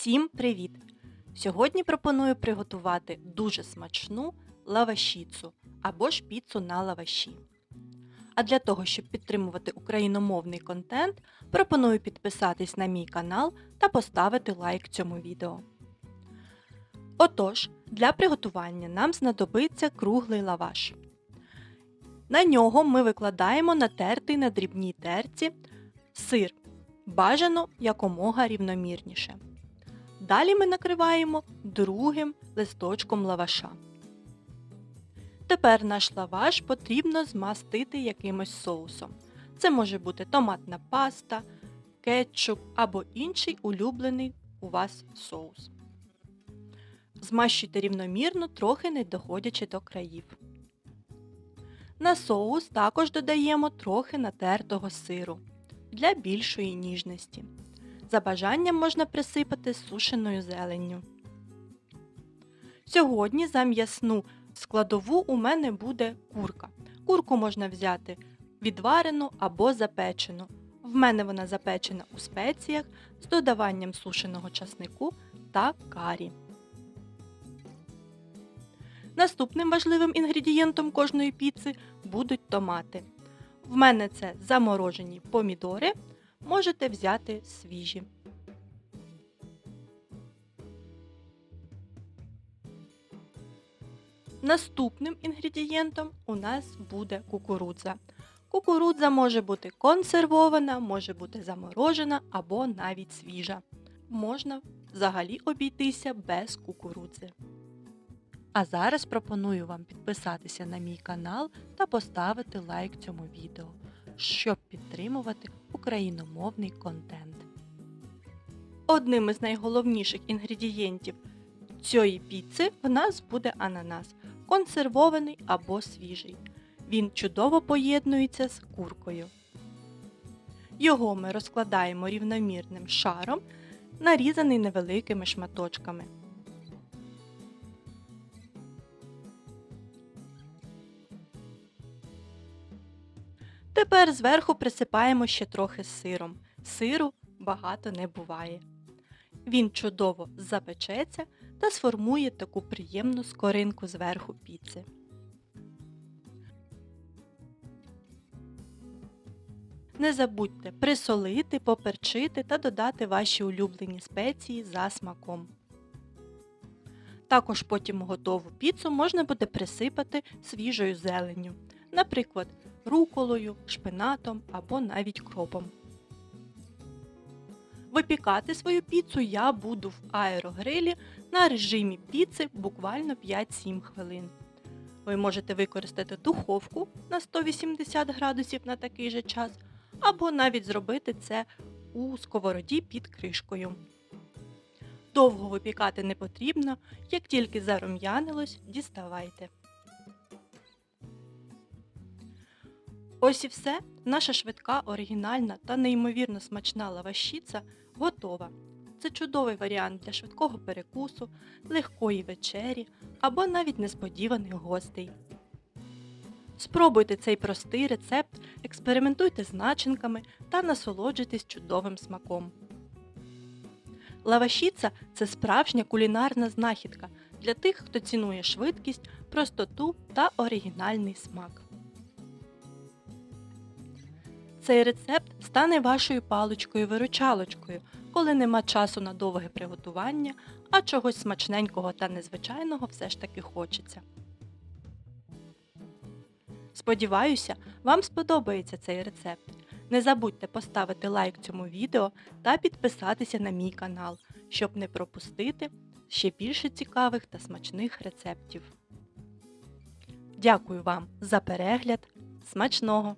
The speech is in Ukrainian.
Всім привіт! Сьогодні пропоную приготувати дуже смачну лавашіцу або ж піцу на лаваші. А для того, щоб підтримувати україномовний контент, пропоную підписатись на мій канал та поставити лайк цьому відео. Отож, для приготування нам знадобиться круглий лаваш. На нього ми викладаємо натертий на дрібній терці сир, бажано якомога рівномірніше. Далі ми накриваємо другим листочком лаваша. Тепер наш лаваш потрібно змастити якимось соусом. Це може бути томатна паста, кетчуп або інший улюблений у вас соус. Змащуйте рівномірно, трохи не доходячи до країв. На соус також додаємо трохи натертого сиру для більшої ніжності. За бажанням можна присипати сушеною зеленню. Сьогодні за м'ясну складову у мене буде курка. Курку можна взяти відварену або запечену. В мене вона запечена у спеціях з додаванням сушеного часнику та карі. Наступним важливим інгредієнтом кожної піци будуть томати. В мене це заморожені помідори, можете взяти свіжі. Наступним інгредієнтом у нас буде кукурудза. Кукурудза може бути консервована, може бути заморожена або навіть свіжа. Можна взагалі обійтися без кукурудзи. А зараз пропоную вам підписатися на мій канал та поставити лайк цьому відео, щоб підтримувати україномовний контент. Одним із найголовніших інгредієнтів цієї піци в нас буде ананас, консервований або свіжий. Він чудово поєднується з куркою. Його ми розкладаємо рівномірним шаром, нарізаний невеликими шматочками. Тепер зверху присипаємо ще трохи сиром. Сиру багато не буває. Він чудово запечеться та сформує таку приємну скоринку зверху піци. Не забудьте присолити, поперчити та додати ваші улюблені спеції за смаком. Також потім готову піцу можна буде присипати свіжою зеленню, наприклад, руколою, шпинатом або навіть кропом. Випікати свою піцу я буду в аерогрилі на режимі піци буквально 5-7 хвилин. Ви можете використати духовку на 180 градусів на такий же час, або навіть зробити це у сковороді під кришкою. Довго випікати не потрібно, як тільки зарум'янилось, діставайте. Ось і все. Наша швидка, оригінальна та неймовірно смачна лавашіця готова. Це чудовий варіант для швидкого перекусу, легкої вечері або навіть несподіваних гостей. Спробуйте цей простий рецепт, експериментуйте з начинками та насолоджуйтесь чудовим смаком. Лавашіца це справжня кулінарна знахідка для тих, хто цінує швидкість, простоту та оригінальний смак. Цей рецепт стане вашою паличкою-виручалочкою, коли нема часу на довге приготування, а чогось смачненького та незвичайного все ж таки хочеться. Сподіваюся, вам сподобається цей рецепт. Не забудьте поставити лайк цьому відео та підписатися на мій канал, щоб не пропустити ще більше цікавих та смачних рецептів. Дякую вам за перегляд! Смачного!